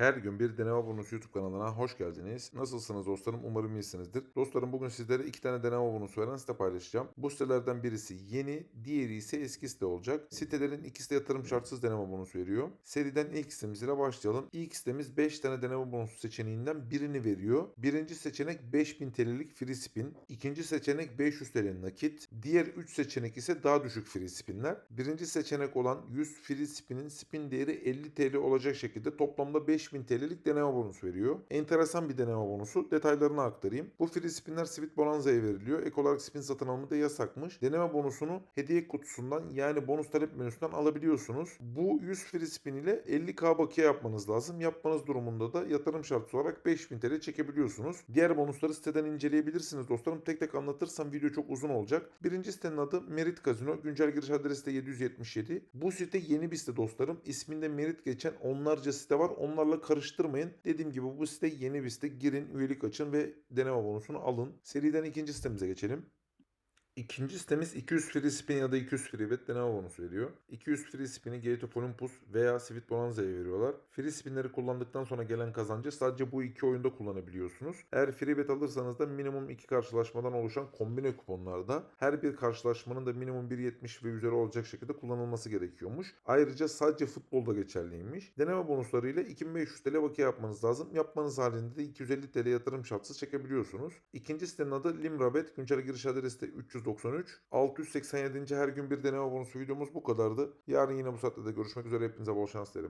Her gün bir deneme bonusu YouTube kanalına hoş geldiniz. Nasılsınız dostlarım? Umarım iyisinizdir. Dostlarım bugün sizlere iki tane deneme bonusu veren site paylaşacağım. Bu sitelerden birisi yeni, diğeri ise eski site olacak. Sitelerin ikisi de yatırım şartsız deneme bonusu veriyor. Seriden ilk sitemizle başlayalım. İlk sitemiz 5 tane deneme bonusu seçeneğinden birini veriyor. Birinci seçenek 5000 TL'lik free spin. İkinci seçenek 500 TL nakit. Diğer 3 seçenek ise daha düşük free spinler. Birinci seçenek olan 100 free spinin spin değeri 50 TL olacak şekilde toplamda 5000 TL'lik deneme bonusu veriyor. Enteresan bir deneme bonusu. Detaylarını aktarayım. Bu free spinler Sweet Bonanza'ya veriliyor. Ek olarak spin satın alımı da yasakmış. Deneme bonusunu hediye kutusundan yani bonus talep menüsünden alabiliyorsunuz. Bu 100 free spin ile 50k bakiye yapmanız lazım. Yapmanız durumunda da yatırım şartı olarak 5000 TL çekebiliyorsunuz. Diğer bonusları siteden inceleyebilirsiniz dostlarım. Tek tek anlatırsam video çok uzun olacak. Birinci sitenin adı Merit Casino. Güncel giriş adresi de 777. Bu site yeni bir site dostlarım. İsminde Merit geçen onlarca site var. Onlarla karıştırmayın. Dediğim gibi bu site yeni bir site. Girin, üyelik açın ve deneme bonusunu alın. Seriden ikinci sitemize geçelim. İkinci sitemiz 200 free spin ya da 200 free bet deneme bonusu veriyor. 200 free spin'i Gate of Olympus veya Sweet Bonanza'ya veriyorlar. Free spinleri kullandıktan sonra gelen kazancı sadece bu iki oyunda kullanabiliyorsunuz. Eğer free bet alırsanız da minimum iki karşılaşmadan oluşan kombine kuponlarda her bir karşılaşmanın da minimum 1.70 ve üzeri olacak şekilde kullanılması gerekiyormuş. Ayrıca sadece futbolda geçerliymiş. Deneme bonuslarıyla 2500 TL bakiye yapmanız lazım. Yapmanız halinde de 250 TL yatırım şartsız çekebiliyorsunuz. İkinci sitenin adı Limrabet. Güncel giriş adresi de 393. 687. her gün bir deneme bonusu videomuz bu kadardı. Yarın yine bu saatte de görüşmek üzere. Hepinize bol şans dilerim.